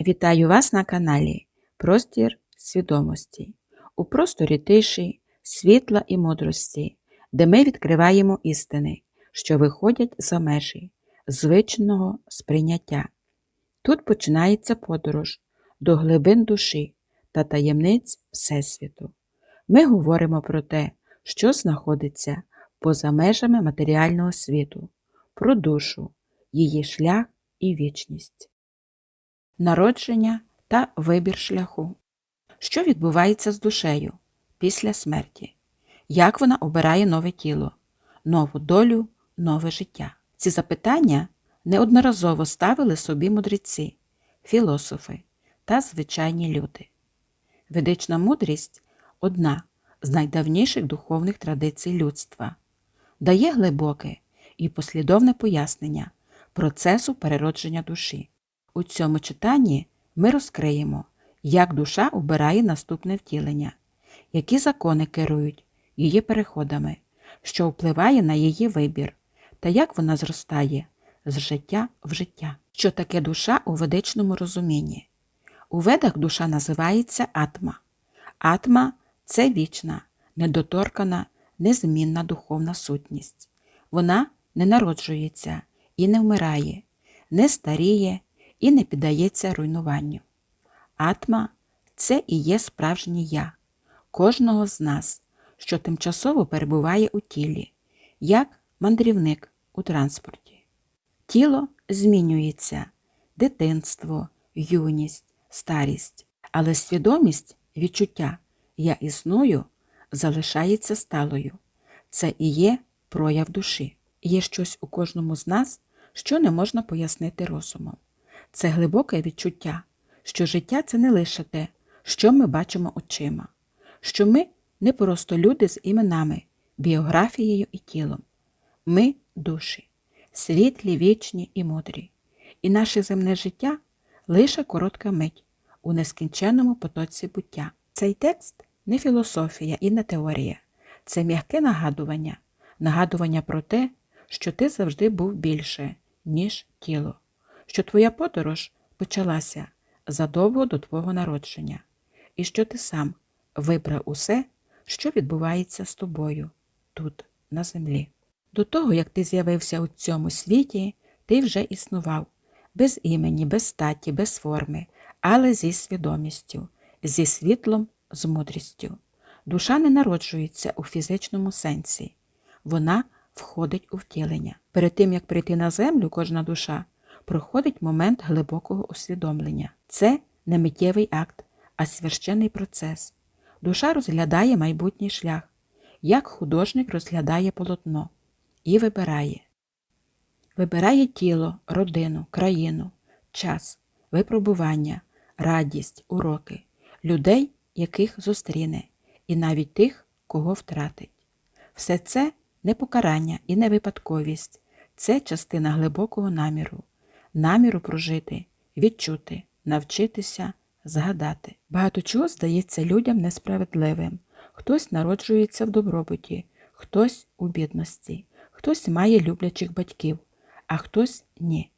Вітаю вас на каналі Простір свідомості. У просторі тиші, світла і мудрості, де ми відкриваємо істини, що виходять за межі звичного сприйняття. Тут починається подорож до глибин душі та таємниць Всесвіту. Ми говоримо про те, що знаходиться поза межами матеріального світу, про душу, її шлях і вічність народження та вибір шляху. Що відбувається з душею після смерті? Як вона обирає нове тіло, нову долю, нове життя? Ці запитання неодноразово ставили собі мудреці, філософи та звичайні люди. Ведична мудрість одна з найдавніших духовних традицій людства, дає глибоке і послідовне пояснення процесу переродження душі. У цьому читанні ми розкриємо, як душа обирає наступне втілення, які закони керують її переходами, що впливає на її вибір, та як вона зростає з життя в життя. Що таке душа у ведичному розумінні? У ведах душа називається атма. Атма це вічна, недоторкана, незмінна духовна сутність. Вона не народжується і не вмирає, не старіє і не піддається руйнуванню. Атма це і є справжнє я, кожного з нас, що тимчасово перебуває у тілі, як мандрівник у транспорті. Тіло змінюється дитинство, юність, старість, але свідомість, відчуття я існую залишається сталою. Це і є прояв душі. Є щось у кожному з нас, що не можна пояснити розумом. Це глибоке відчуття, що життя це не лише те, що ми бачимо очима, що ми не просто люди з іменами, біографією і тілом. Ми душі, світлі, вічні і мудрі, і наше земне життя лише коротка мить у нескінченному потоці буття. Цей текст не філософія і не теорія, це м'яке нагадування, нагадування про те, що ти завжди був більше, ніж тіло що твоя подорож почалася задовго до твого народження, і що ти сам вибрав усе, що відбувається з тобою тут, на землі. До того, як ти з'явився у цьому світі, ти вже існував без імені, без статі, без форми, але зі свідомістю, зі світлом, з мудрістю. Душа не народжується у фізичному сенсі, вона входить у втілення. Перед тим, як прийти на землю, кожна душа проходить момент глибокого усвідомлення. Це не миттєвий акт, а священний процес. Душа розглядає майбутній шлях, як художник розглядає полотно і вибирає. Вибирає тіло, родину, країну, час, випробування, радість, уроки, людей, яких зустріне, і навіть тих, кого втратить. Все це не покарання і не випадковість, це частина глибокого наміру, наміру прожити, відчути, навчитися, згадати. Багато чого здається людям несправедливим. Хтось народжується в добробуті, хтось у бідності, хтось має люблячих батьків, а хтось ні.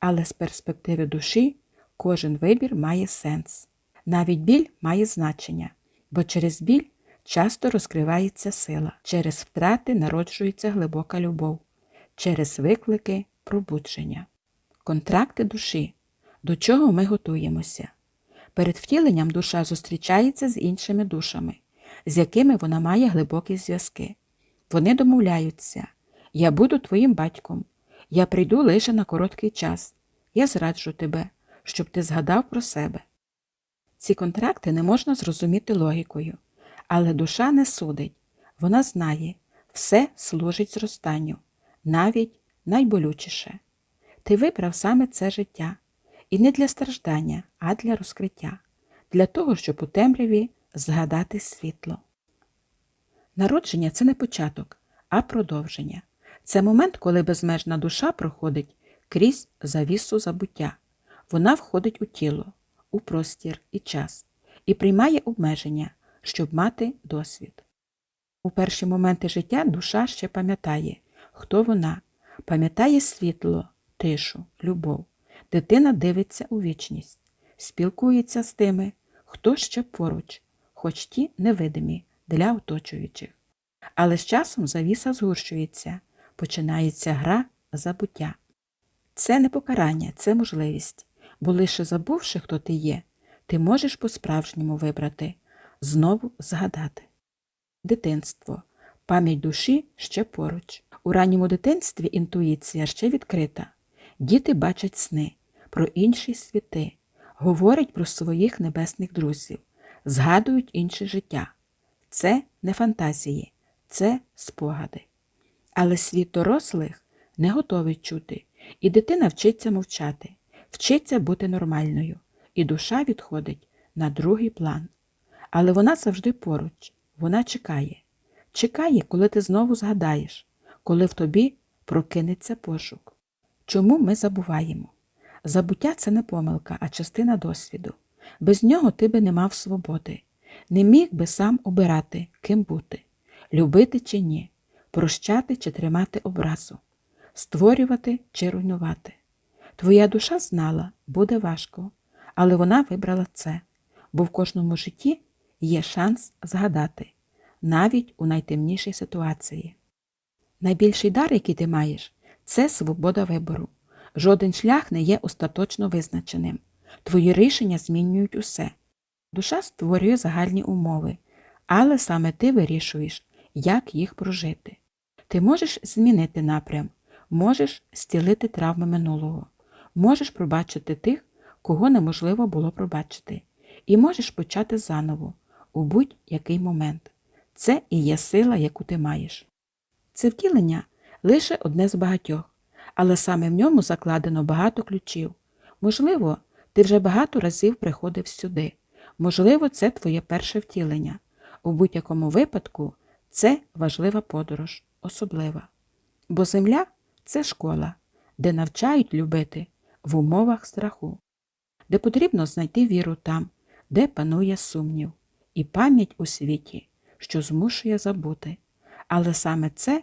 Але з перспективи душі кожен вибір має сенс. Навіть біль має значення, бо через біль часто розкривається сила, через втрати народжується глибока любов, через виклики пробудження контракти душі, до чого ми готуємося. Перед втіленням душа зустрічається з іншими душами, з якими вона має глибокі зв'язки. Вони домовляються я буду твоїм батьком, я прийду лише на короткий час, я зраджу тебе, щоб ти згадав про себе. Ці контракти не можна зрозуміти логікою, але душа не судить, вона знає, все служить зростанню, навіть найболючіше. Ти вибрав саме це життя, і не для страждання, а для розкриття, для того, щоб у темряві згадати світло. Народження це не початок, а продовження. Це момент, коли безмежна душа проходить крізь завісу забуття. Вона входить у тіло, у простір і час і приймає обмеження, щоб мати досвід. У перші моменти життя душа ще пам'ятає, хто вона, пам'ятає світло, тишу, любов. Дитина дивиться у вічність. спілкується з тими, хто ще поруч, хоч ті невидимі для оточуючих. Але з часом завіса згущується, починається гра забуття. Це не покарання, це можливість, бо лише забувши, хто ти є, ти можеш по-справжньому вибрати, знову згадати. Дитинство. Пам'ять душі ще поруч. У ранньому дитинстві інтуїція ще відкрита. Діти бачать сни про інші світи, говорять про своїх небесних друзів, згадують інше життя. Це не фантазії, це спогади. Але світ дорослих не готовий чути, і дитина вчиться мовчати, вчиться бути нормальною, і душа відходить на другий план. Але вона завжди поруч, вона чекає. Чекає, коли ти знову згадаєш, коли в тобі прокинеться пошук. Чому ми забуваємо? Забуття це не помилка, а частина досвіду. Без нього ти би не мав свободи, не міг би сам обирати, ким бути, любити чи ні, прощати чи тримати образу, створювати чи руйнувати. Твоя душа знала, буде важко, але вона вибрала це, бо в кожному житті є шанс згадати, навіть у найтемнішій ситуації. Найбільший дар, який ти маєш, це свобода вибору. Жоден шлях не є остаточно визначеним. Твої рішення змінюють усе. Душа створює загальні умови, але саме ти вирішуєш, як їх прожити. Ти можеш змінити напрям, можеш зцілити травми минулого, можеш пробачити тих, кого неможливо було пробачити, і можеш почати заново у будь-який момент. Це і є сила, яку ти маєш. Це втілення лише одне з багатьох, але саме в ньому закладено багато ключів. Можливо, ти вже багато разів приходив сюди. Можливо, це твоє перше втілення. У будь-якому випадку це важлива подорож, особлива. Бо земля це школа, де навчають любити в умовах страху, де потрібно знайти віру там, де панує сумнів, і пам'ять у світі, що змушує забути. Але саме це